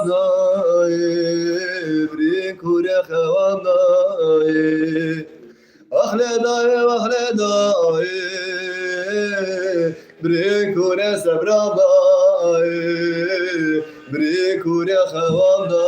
خوانا برين كوري خوانا أخلنا أخلنا برين كوري سبرانا برين كوري خوانا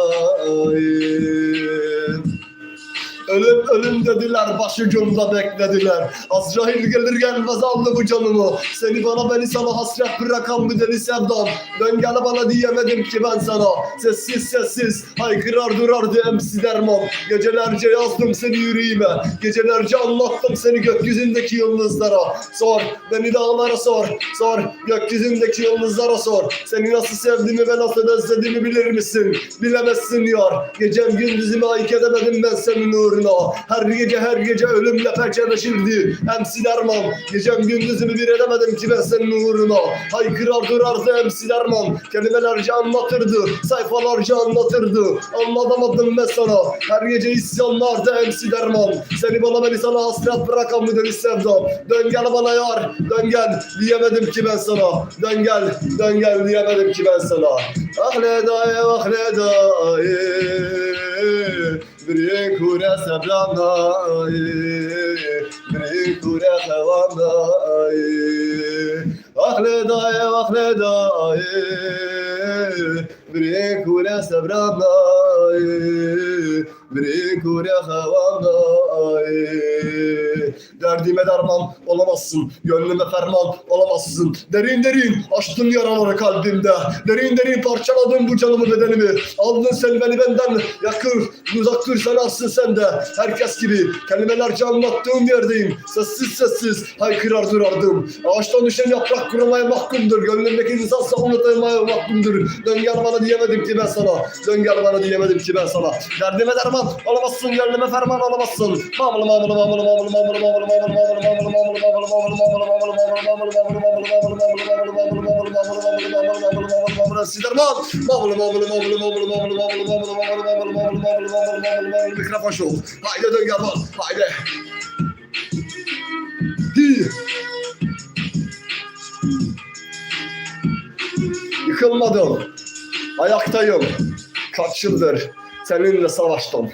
Ölüm ölüm dediler, başı gömda beklediler. Azrail gelir gelmez aldı bu canımı. Seni bana beni sana hasret bırakan bu deli sevdam. Dön gel bana diyemedim ki ben sana. Sessiz sessiz haykırar durardı emsi derman. Gecelerce yazdım seni yüreğime. Gecelerce anlattım seni gökyüzündeki yıldızlara. Sor, beni dağlara sor. Sor, gökyüzündeki yıldızlara sor. Seni nasıl sevdiğimi ve nasıl özlediğimi bilir misin? Bilemezsin yar. Gecem gündüzümü ayık edemedim ben senin uğruna. Her gece her gece ölümle perçeleşirdi. Emsi derman. Gecem gündüzümü bir edemedim ki ben senin uğruna. Haykırar durardı emsi derman. Kelimelerce anlatırdı. Sayfalarca anlatırdı. Anlatamadım ben sana. Her gece isyanlardı emsi derman. Seni bana beni sana hasret bırakan bir deli sevdam. Dön gel bana yar. Dön gel. Diyemedim ki ben sana. Dön gel. Dön gel diyemedim ki ben sana. Ahle daye ahle daye. Брикуряса блянаи, брикуряса ланаи, ахледаи, ахледаи, брикуряса блянаи, брикуряса ланаи. Derdime derman olamazsın. Gönlüme ferman olamazsın. Derin derin açtın yaraları kalbimde. Derin derin parçaladın bu canımı bedenimi. Aldın sen beni benden. Yakır Uzak dur sen alsın sen de. Herkes gibi kelimelerce anlattığım yerdeyim. Sessiz sessiz haykırar durardım. Ağaçtan düşen yaprak kurumaya mahkumdur. Gönlümdeki insansa unutulmaya mahkumdur. Dön gel bana diyemedim ki ben sana. Dön gel bana diyemedim ki ben sana. Derdime derman olamazsın Gönlüme ferman olamazsın. Mamılı mamılı mamılı mamılı mamılı mamılı mamılı Mikrofon şov. Haydi dön yalan. Haydi. Yıkılmadım. Ayaktayım. Kaç yıldır seninle savaştım.